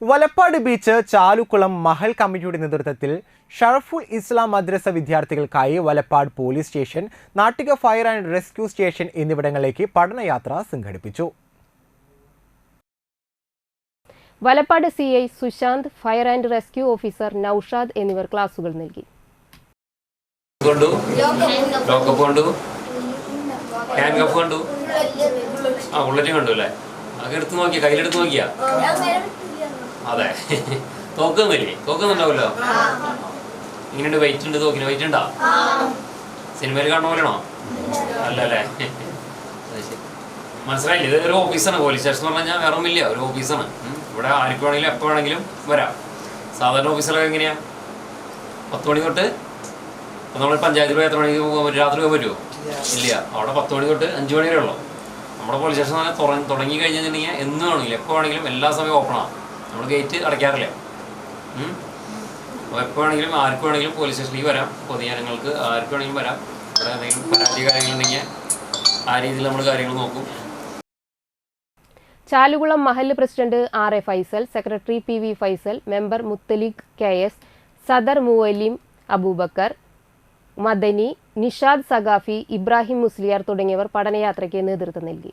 Valappad beach ചാലുക്കുളം Mahal കമ്മിറ്റിയുടെ നേതൃത്വത്തിൽ ഷറഫുൽ ഇസ്ലാം മദ്രസ വിദ്യാർത്ഥികൾക്കായി Valappad police station Nattika fire and rescue station എന്നിവിടങ്ങളിലേക്ക് പഠനയാത്ര സംഘടിപ്പിച്ചു. Valappad C I Sushanth fire and rescue officer Noushad എന്നിവർ ക്ലാസുകൾ നൽകി. ആ ബുള്ളറ്റ് കണ്ടു അല്ലേ? അതെടുത്ത് നോക്കിയ കയ്യിലെടുത്ത് നോക്കിയാ? അതെ. തോക്കുന്നില്ലേ തോക്കുന്നുണ്ടാവല്ലോ ഇങ്ങനെയുണ്ട് വെയിറ്റ് ഉണ്ട് തോക്കിന് വെയിറ്റ് ഉണ്ടോ? സിനിമയിൽ കാണുന്ന പോലെയാണോ? അല്ല അല്ലേ മനസ്സിലായില്ലേ? ഇത് ഒരു ഓഫീസാണ് പോലീസ് സ്റ്റേഷൻ എന്ന് പറഞ്ഞാൽ വേറെ ഒന്നുമില്ല ഒരു ഓഫീസാണ്. ഇവിടെ ആർക്ക് വേണമെങ്കിലും എപ്പോൾ വേണമെങ്കിലും വരാം. സാധാരണ ഓഫീസിലൊക്കെ എങ്ങനെയാ? പത്ത് മണി തൊട്ട് അപ്പം നമ്മൾ പഞ്ചായത്തിൽ പോയി എത്ര മണിക്ക് പോകാൻ രാത്രി പോകാൻ പറ്റുമോ? ഇല്ല. അവിടെ പത്ത് മണി തൊട്ട് അഞ്ച് മണി വരെ ഉള്ളൂ. നമ്മുടെ പോലീസ് സ്റ്റേഷൻ തന്നെ തുടങ്ങി കഴിഞ്ഞിട്ടുണ്ടെങ്കിൽ എന്ന് വേണമെങ്കിലും എപ്പോൾ വേണമെങ്കിലും എല്ലാ സമയവും ഓപ്പണാണ് നമ്മൾ ഗേറ്റ് അടയ്ക്കാറില്ല. അപ്പോൾ എപ്പോൾ വേണമെങ്കിലും ആർക്ക് വേണമെങ്കിലും പോലീസ് സ്റ്റേഷനിലേക്ക് വരാം. പൊതുജനങ്ങൾക്ക് ആർക്കു വേണമെങ്കിലും വരാം. ഇവിടെ എന്തെങ്കിലും പരാതി കാര്യങ്ങളുണ്ടെങ്കിൽ ആ രീതിയിൽ നമ്മൾ കാര്യങ്ങൾ നോക്കും. ചാലുകുളം മഹല്ല് president R A Faisal secretary P V Faisal member Muthaliq K S സദർ മുവലിം അബൂബക്കർ മദനി നിഷാദ് സഖാഫി ഇബ്രാഹിം മുസ്ലിയാർ തുടങ്ങിയവർ പഠനയാത്രയ്ക്ക് നേതൃത്വം നൽകി.